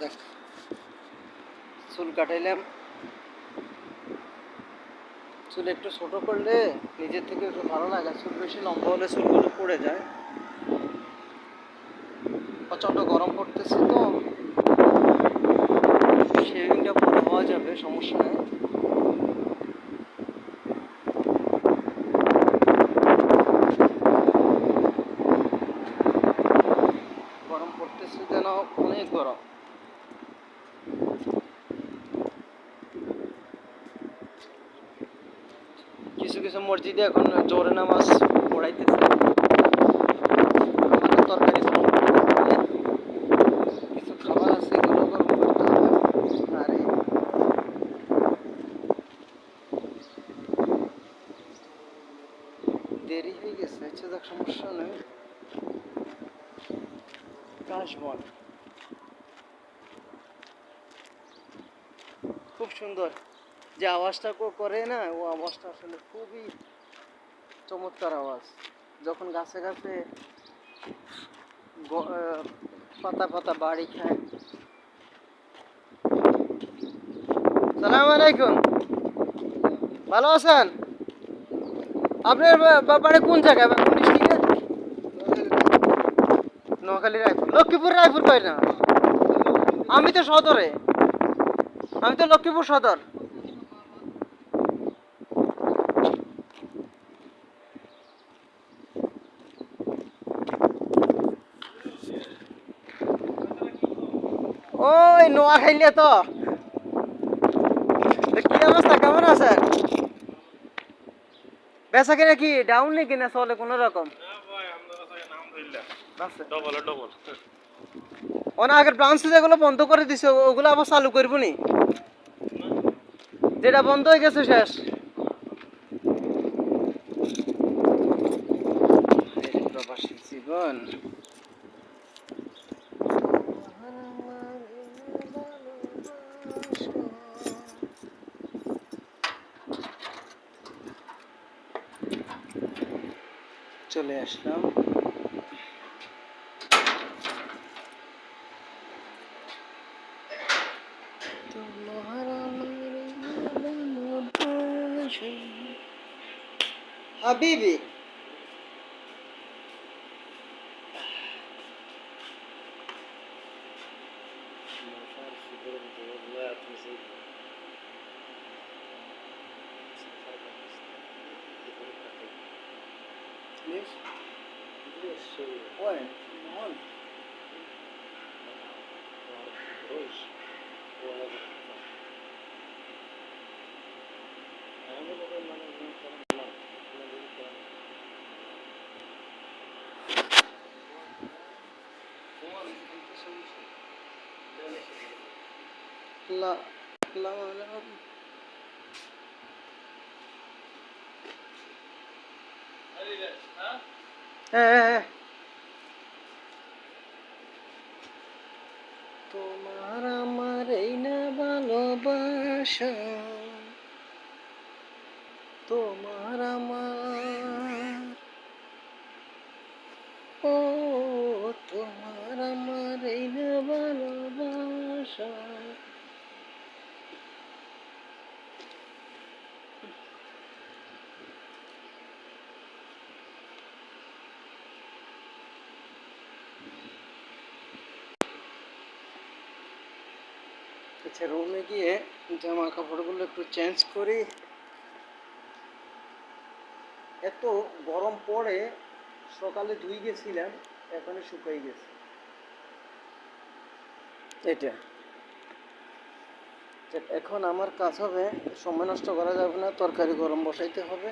দেখ চুল কাটাইলাম। চুল একটু ছোট করলে নিজের থেকে একটু ভালো লাগে চুল বেশি লম্বা হলে চুলগুলো পড়ে যায়। প্রচণ্ড গরম পড়তেছে তো। শেভিংটা পরে হওয়া যাবে, সমস্যা নেই। গরম পড়তেছে যেন, অনেক গরম। কিছু কিছু মসজিদে এখন জোরে নামাজ পড়াইতেছে। কিছু খাবার আর। দেরি হয়ে গেছে আচ্ছা সমস্যা নেই। খুব সুন্দর। যে আওয়াজটা করে না, ও আওয়াজটা আসলে খুবই চমৎকার আওয়াজ। যখন গাছে গাছে পাতা পাতা বাড়ি খায়। সালাম আলাইকুম। ভালো আছেন? আপনার বা- বা- বাড়ি কোন জায়গায়? নোয়াখালী রায়পুর। লক্ষ্মীপুর, রায়পুর কই না? আমি তো সদরে। আমি তো লক্ষ্মীপুর সদর। ওই নোয়াখাইলে তো। তো কি অবস্থা? কেমন আছেন? বেচা কিনা কি ডাউন নাকি না চলে কোনো রকম? ওনা আগের ব্রাঞ্চ যেগুলো বন্ধ করে দিছে ওগুলো আবার চালু করব নি? যেটা বন্ধ হয়ে গেছে শেষ। প্রবাসী জীবন। চলে আসলাম হাবিবি Dios, Dios se fue, Simón. Dios, La, la, la, la. তোমার আমার এই না ভালোবাসা তোমার আমার। ও তোমার আমার এই না ভালোবাসা। আচ্ছা রুমে গিয়ে জামা কাপড়গুলো একটু চেঞ্জ করি। এত গরম পড়ে সকালে ধুই গেছিলাম এখন শুকাই গেছে। এটা এখন আমার কাজ হবে, সময় নষ্ট করা যাবে না, তরকারি গরম বসাইতে হবে।